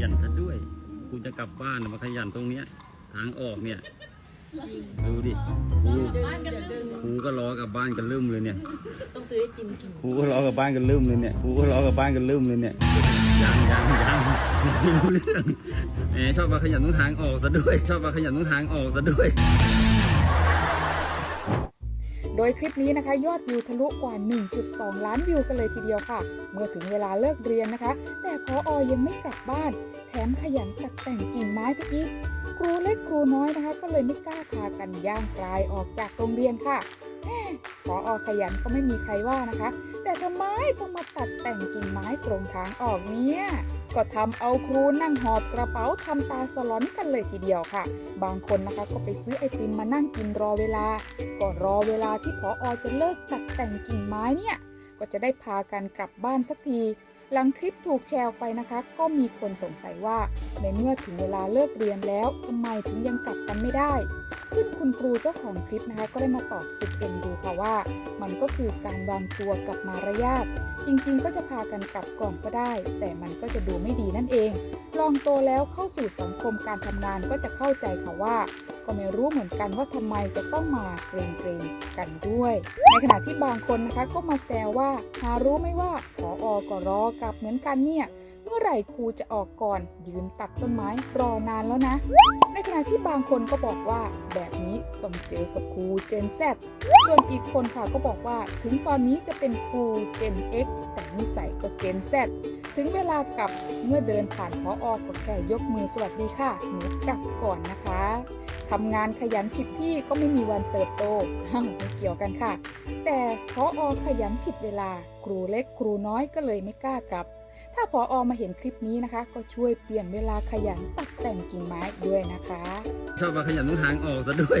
ยันซะด้วย กูจะกลับบ้านมาขยันตรงเนี้ย ทางออกเนี่ย ดูดิครูบ้านกันดึงครูก็รอกลับบ้านกันลืมเลยเนี่ย ต้องซื้อไอติมกินครูก็รอกลับบ้านกันลืมเลยเนี่ย ครูก็รอกลับบ้านกันลืมเลยเนี่ย ยังยังยังไม่รู้เรื่องแหมชอบมาขยันตรงทางออกซะด้วย ชอบมาขยันตรงทางออกซะด้วย โดยคลิปนี้นะคะ ยอดวิวทะลุกว่า 1.2 ล้านวิวกันเลยทีเดียวค่ะ เมื่อถึงเวลาเลิกเรียนนะคะ แต่พออยังไม่กลับบ้าน แถมขยันตัดแต่งกิ่งไม้ไปอีกครูเล็กครูน้อยนะคะ ก็เลยไม่กล้าพากันย่างกลายออกจากโรงเรียนค่ะพออขยันก็ไม่มีใครว่านะคะ แต่ทำไมต้องมาตัดแต่งกิ่งไม้ตรงทางออกเนี่ย ก็ทำเอาครูนั่งหอบกระเป๋าทำตาสลอนกันเลยทีเดียวค่ะ บางคนนะคะก็ไปซื้อไอติมมานั่งกินรอเวลาก่อนรอเวลาที่พออจะเลิกตัดแต่งกิ่งไม้เนี่ย ก็จะได้พากันกลับบ้านสักที หลังคลิปถูกแชร์ออกไปนะคะ ก็มีคนสงสัยว่า ในเมื่อถึงเวลาเลิกเรียนแล้วทำไมถึงยังกลับกันไม่ได้ ซึ่งคุณครูเจ้าของคลิปนะคะ ก็ได้มาตอบสุดเอ็นดูค่ะว่า มันก็คือการวางตัวกับมารยาทจริงๆ ก็จะพากันกลับก่อนก็ได้ แต่มันก็จะดูไม่ดีนั่นเอง ลองโตแล้วเข้าสู่สังคมการทำงานก็จะเข้าใจค่ะว่า ก็ไม่รู้เหมือนกันว่าทำไมจะต้องมาเกรงเกรงๆกันด้วย ในขณะที่บางคนนะคะก็มาแซวว่าหารู้ไหมว่าพอออก็รอกลับเหมือนกันเนี่ยเมื่อไหร่ครูจะออกก่อนยืนตัดต้นไม้รอนานแล้วนะ ในขณะที่บางคนก็บอกว่าแบบนี้ต้องเจอกับครูเจน Z ส่วนอีกคนค่ะก็บอกว่าถึงตอนนี้จะเป็นครูเจน X แต่นิสัยก็เจน Z ถึงเวลากลับเมื่อเดินผ่านพอออก็แค่ยกมือสวัสดีค่ะหนูกลับก่อนนะคะ ทำงานขยันผิดที่ก็ไม่มีวันเติบโตหั่งไม่เกี่ยวกันค่ะ แต่พออขยันผิดเวลา ครูเล็กครูน้อยก็เลยไม่กล้ากลับ ถ้าพออมาเห็นคลิปนี้นะคะ ก็ช่วยเปลี่ยนเวลาขยันตัดแต่งกิ่งไม้ด้วยนะคะ ชอบมาขยันตรงทางออกซะด้วย